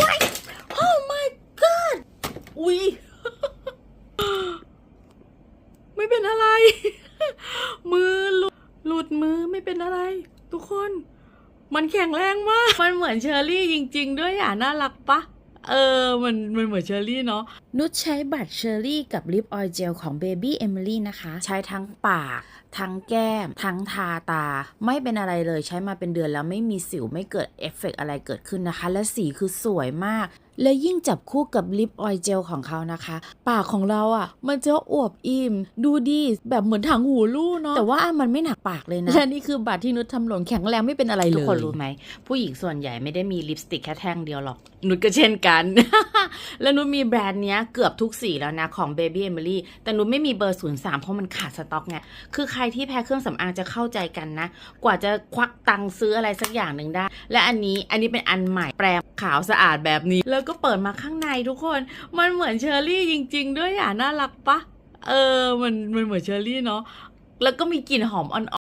ว้าย oh my god อุ๊ยไม่เป็นอะไร มือหลุดหลุดมือไม่เป็นอะไร ทุกคน มันแข็งแรงมาก มันเหมือนเชอร์รี่จริง ๆ ด้วยอะ น่ารักปะ เออ มันมันเหมือนเชอร์รี่เนาะ นุชใช้บัตรเชอรี่กับลิปออยล์เจลของเบบี้เอมิลี่นะคะ ใช้ทั้งปาก ทั้งแก้ม ทั้งทาตา ไม่เป็นอะไรเลยใช้มาเป็นเดือนแล้วไม่มีสิวไม่เกิดเอฟเฟกต์อะไรเกิดขึ้นนะคะ และสีคือสวยมากและยิ่งจับคู่กับลิปออยล์เจลของเขานะคะ ปากของเราอะ่ะ มันจะอวบอิ่ม ดูดีแบบเหมือนถังหูลู่เนาะแต่ว่ามันไม่หนักปากเลยนะและนี่คือบัตรที่นุชทำหล่นแข็งแรงไม่เป็นอะไรเลย ทุกคนรู้ไหม ผู้หญิงส่วนใหญ่ไม่ได้มีลิปสติกแค่แท่งเดียวหรอก นุชก็เช่นกัน แล้วนุชมีแบรนด์เนี้ยเกือบทุกสีแล้วนะของ Baby Emily แต่นุชไม่มีเบอร์ 03 เพราะมันขาดสต็อกไงคือใครที่แพ้เครื่องสำอางจะเข้าใจกันนะ กว่าจะควักตังค์ซื้ออะไรสักอย่างหนึ่งได้ และอันนี้อันนี้เป็นอันใหม่แปรงขาวสะอาดแบบนี้แล้วก็เปิดมาข้างในทุกคน มันเหมือนเชอร์รี่จริง ๆ ด้วยอะน่ารักปะเออมันมันเหมือนเชอร์รี่เนาะแล้วก็มีกลิ่นหอมอ่อน